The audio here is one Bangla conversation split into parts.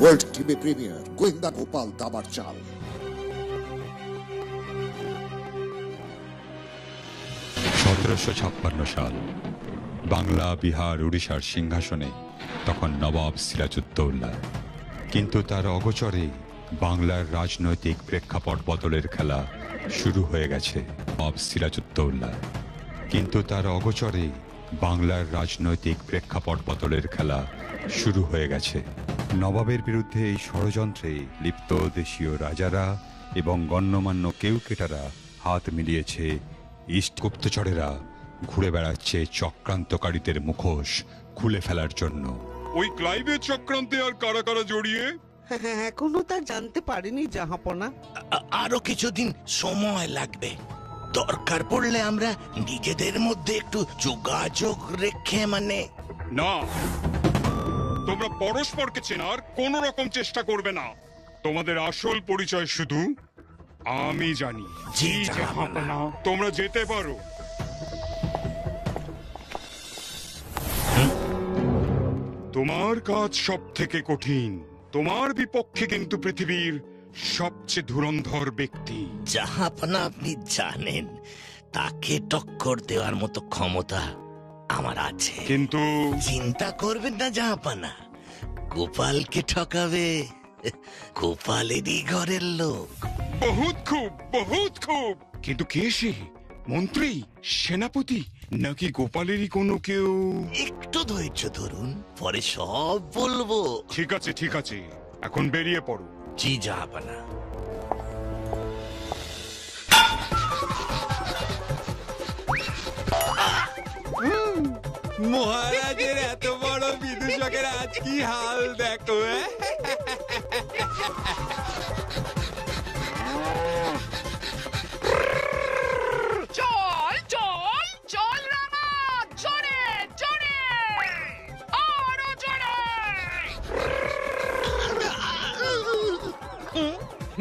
ওয়ার্ল্ড টিভি প্রিমিয়ার গোয়েন্দা গোপাল দাবার চাল সতেরোশো ছাপ্পান্ন সাল, বাংলা, বিহার, উড়িষ্যার সিংহাসনে তখন নবাব সিরাজউদ্দৌলা কিন্তু তার অগোচরে বাংলার রাজনৈতিক প্রেক্ষাপট বদলের খেলা শুরু হয়ে গেছে নবাব সিরাজউদ্দৌলা কিন্তু তার অগোচরে বাংলার রাজনৈতিক প্রেক্ষাপট বদলের খেলা শুরু হয়ে গেছে। নবাবের বিরুদ্ধে এই ষড়যন্ত্রে লিপ্ত দেশীয় রাজারা এবং গণ্যমান্য কেউকেটারা হাত মিলিয়েছে ইস্ট গুপ্তচরেরা। ঘুরে বেড়াচ্ছে চক্রান্তকারীদের মুখোশ খুলে ফেলার জন্য। ওই ক্লাইভের চক্রান্তে আর কারা কারা জড়িয়ে? হ্যাঁ এখনও তা জানতে পারিনি জাহাপনা। আরও কিছুদিন সময় লাগবে। দরকার পড়লে আমরা নিজেদের মধ্যে একটু যোগাযোগ রেখে মানে না তোমরা পরস্পরকে চেনার কোন রকম চেষ্টা করবে না। তোমাদের আসল পরিচয় শুধু আমি জানি। জি জাহাপনা। তোমরা যেতে পারো। তোমার কাজ সব থেকে কঠিন। তোমার বিপক্ষে কিন্তু পৃথিবীর সবচেয়ে ধুরন্ধর ব্যক্তি। জাহাপনা আপনি জানেন তাকে টক্কর দেওয়ার মতো ক্ষমতা আমার আছে। কিন্তু চিন্তা করবেন না জাহাপানা গোপালকে ঠকাবে। গোপালেরই ঘরের লোক। বহুত খুব বহুত খুব। কিন্তু কে সে? মন্ত্রী? সেনাপতি? নাকি গোপালেরই কোনো কেউ? একটু ধৈর্য ধরুন পরে সব বলব। ঠিক আছে ঠিক আছে। এখন বেরিয়ে পড়ো। জি জাহাপানা মহারাজের এত বড় বিদূষকের আজ কি হাল দেখো হ্যাঁ? চল চল চল রামা জোরে জোরে আরও জোরে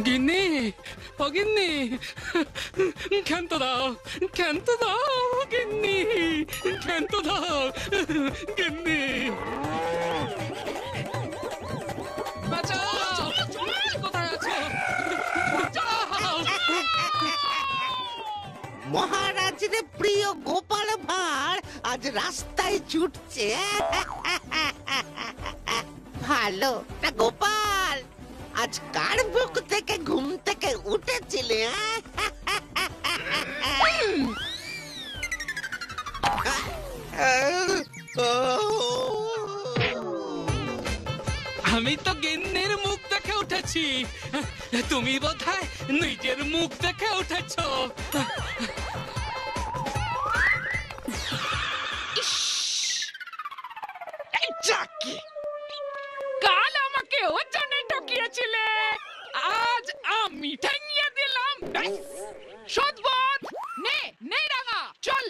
গিন্নি ও গিন্নি ক্ষান্ত দাও ক্ষান্ত দাও গিন্নি ক্ষান্ত দাও গিন্নি। মহারাজের প্রিয় গোপাল ভাঁড় আজ রাস্তায় ছুটছে। ভালো তা গোপাল আজ কার বুক থেকে ঘুম থেকে উঠেছিলে? আমি তো গিন্নির মুখ দেখে উঠেছি। তুমি বোধহয় নিজের মুখ দেখে উঠেছ। কাল আমাকে ঠকিয়েছিলে। আজ আমি দিলাম। নে চল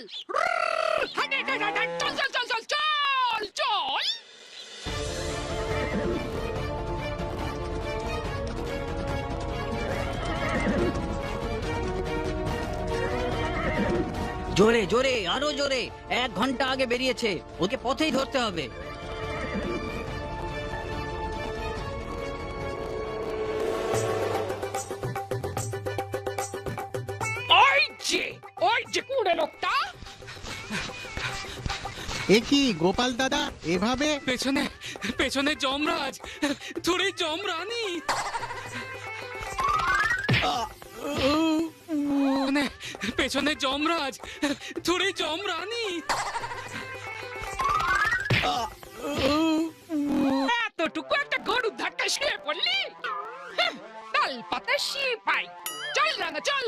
জোরে জোরে আরও জোরে। এক ঘণ্টা আগে বেরিয়েছে। ওকে পথেই ধরতে হবে। কি গোপাল দাদা এভাবে? পেছনে পেছনে যমরাজ থোড়ি যমরানি। পেছনে পেছনে যমরাজ থোড়ি যমরানি। এতটুকু একটা গরুর ধাক্কা শুয়ে পড়লি? হ্যাঁ, তাল পাতা পাই চল রাঙা চল।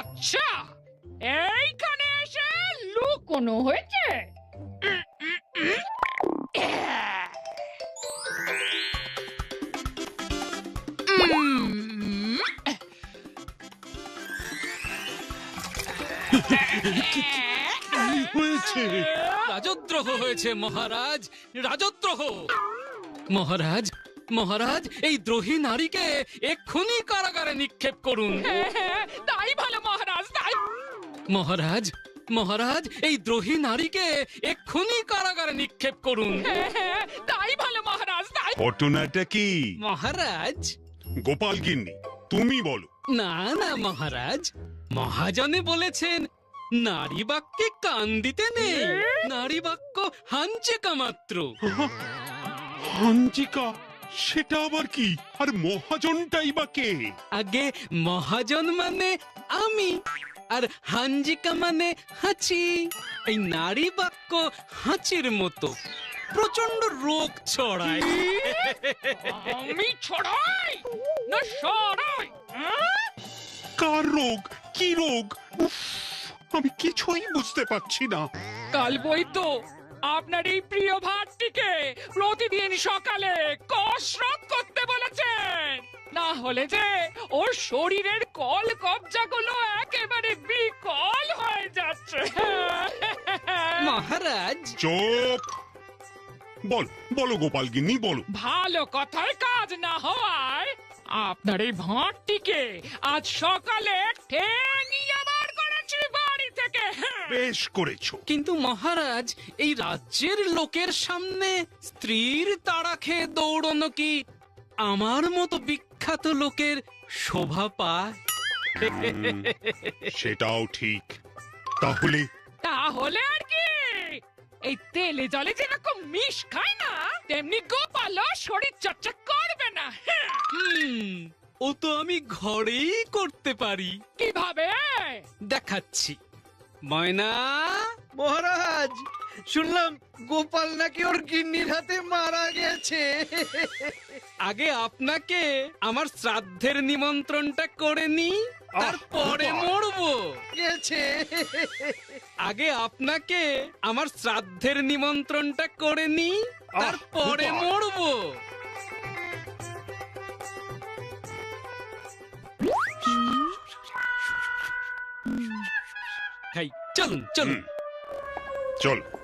আচ্ছা এইখানে এসে লুকোনো হয়েছে। হয়েছে? রাজদ্রোহ হয়েছে মহারাজ। রাজদ্রোহ। মহারাজ মহারাজ এই দ্রোহী নারীকে এক্ষুনি কারাগারে নিক্ষেপ করুন। তাই ভালো মহারাজ তাই। মহারাজ মহারাজ এই দ্রোহী নারীকে এক্ষুনি কারাগারে নিক্ষেপ করুন। হ্যাঁ, তাই ভালো মহারাজ তাই। ঘটনাটা কি? মহারাজ? গোপাল গিন্নি তুমি বলো। না না মহারাজ। মহাজনে বলেছেন নারী বাক্যে কান দিতে নেই। নারী বাক্য হাঞ্চেকা মাত্র। হাঞ্জিকা সেটা আবার কি? আর মহাজনটাই বা কে? আগে মহাজন মানে আমি আর হাঞ্জিকা মানে হাঁচি। এই নারী বাক্য হাঁচির মতো। প্রচণ্ড রোগ ছড়ায়। আমি ছড়াই? না সরাই? হ্যাঁ? কার রোগ? কি রোগ? উফ, আমি কিছুই বুঝতে পারছি না। কাল বই তো আপনার এই প্রিয় ভাতটিকে প্রতিদিন সকালে কসরত করতে বলেছেন না হলে যে ওর শরীরের কল কবজাগুলো একেবারে বিকল হয়ে যাচ্ছে। মহারাজ। চুপ বলো বলো গোপাল গিন্নি বলো। ভালো কথায় কাজ না হওয়ায় আপনার এই ভাঁটটিকে আজ সকালে ঠেঙিয়ে বেশ করেছ। কিন্তু মহারাজ এই রাজ্যের লোকের সামনে স্ত্রীর তাড়া খেয়ে দৌড়নো কি আমার মতো বিখ্যাত লোকের শোভা পায়? সেটাও ঠিক। তাহলে? তাহলে আর কি? এই তেলে জলে যেরকম মিশ খায় না তেমনি গোপালও শরীর চর্চা করবে না। হ্যাঁ। হুম ও তো আমি ঘরেই করতে পারি। কীভাবে? দেখাচ্ছি। ময়না? মহারাজ শুনলাম গোপাল নাকি ওর গিন্নির হাতে মারা গেছে। আগে আপনাকে আমার শ্রাদ্ধের নিমন্ত্রণটা করে নি তারপরে মরবো। গেছে। আগে আপনাকে আমার শ্রাদ্ধের নিমন্ত্রণটা করে নি তারপরে মরবো। চলুন চলুন চল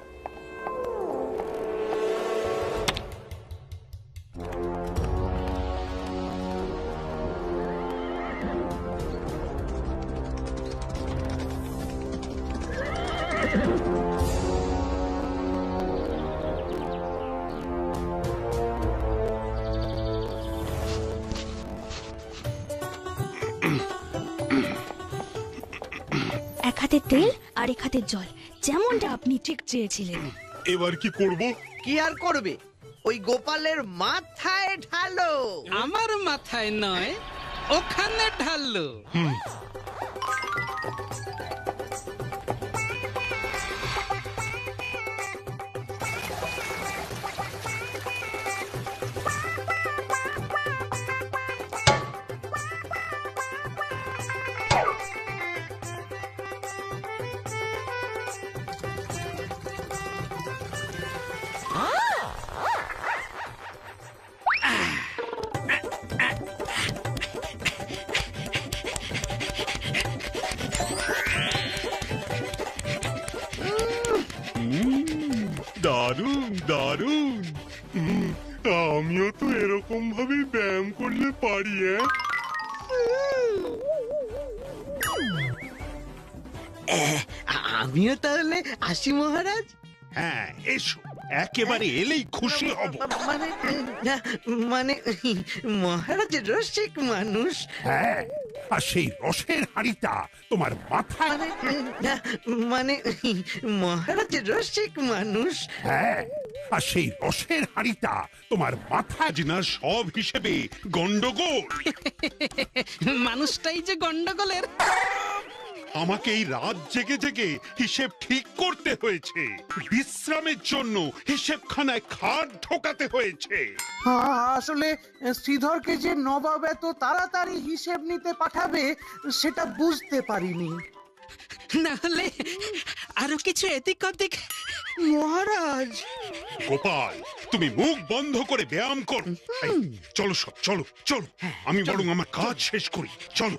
এক হাতে তেল আর এক হাতে জল যেমনটা আপনি ঠিক চেয়েছিলেন। এবার কি করব? কি আর করবে? ওই গোপালের মাথায় ঢালো। আমার মাথায় নয় ওখানে ঢাললো করলে পারি হ্যাঁ আমিও তাহলে আসি মহারাজ? হ্যাঁ এসো। একেবারে এলেই খুশি হব। মানে না, মানে মহারাজ রসিক মানুষ। হ্যাঁ আর সেই রসের হাড়িটা তোমার মাথায়। মানে না, মানে মহারাজ রসিক মানুষ। হ্যাঁ আর সেই রসের হাড়িটা তোমার মাথায় আজ না সব হিসেবে গন্ডগোল। মানুষটাই যে গন্ডগোলের। আমাকে এই রাত জেগে জেগে হিসেব ঠিক করতে হয়েছে। বিশ্রামের জন্য হিসেবখানায় খাট ঢোকাতে হয়েছে। আসলে শ্রীধরকে যে নবাব এত তাড়াতাড়ি হিসেব নিতে পাঠাবে সেটা বুঝতে পারিনি। না হলে আরও কিছু এদিক ওদিক। মহারাজ। গোপাল তুমি মুখ বন্ধ করে ব্যায়াম করো। চলো সব চলো চলো। হ্যাঁ, আমি বরং আমার কাজ শেষ করি। চলো।